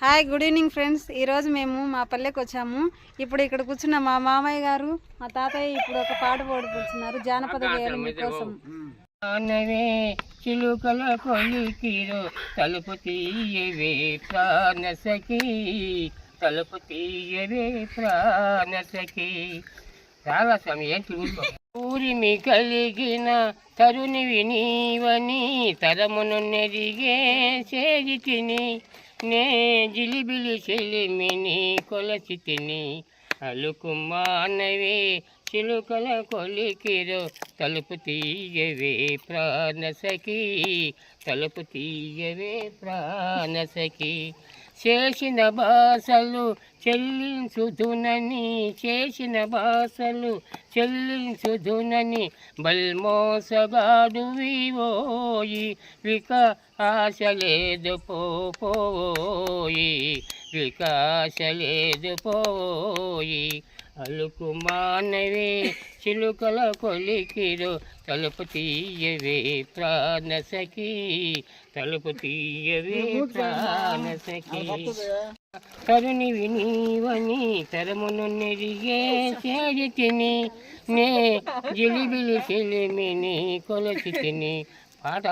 Hi good evening friends. ఈరోజు మేము మా పల్లెకి వచ్చాము. ఇప్పుడు ఇక్కడ కూర్చున్న మా మామయ్య గారు మా తాతయ్య ఇప్పుడు ఒక పాట పాడుకుంటున్నారు జానపద గేయాలు మీకోసం. ప్రాణవే చిలుకల కొలికిరు తలుపు తీయవే ప్రాణసఖి తలుపు తీయవే ప్రాణసఖి చాలా స్వామి ఏం చూసుకో? ఊరిమి కలిగిన తరుణి వినీవని తరమును నెరిగే చేరి తిని నే జిలిబిలి చెలిమిని కొలసి తిని అలుకుమానవే చిలుకల కొలికిరో తలుపు తీయవే ప్రాణసఖి తలుపు తీయవే ప్రాణసఖి. చేసిన భాషలు చెల్లించుదునని చేసిన భాషలు చెల్లించుదునని బల్మోసగాడు వివోయి విక ఆశ లేదు పోయి వికాస లేదు పోయి. అలుకు మానవే చిలుకల కొలికిరు తలుపు తీయవే ప్రాణసఖి తలుపు తీయవే ప్రాణసఖి కరుని వినీవని తరమును నెరిగే చేరి తిని నే జిలిబిలి చెలిమిని కొలచి తిని పాట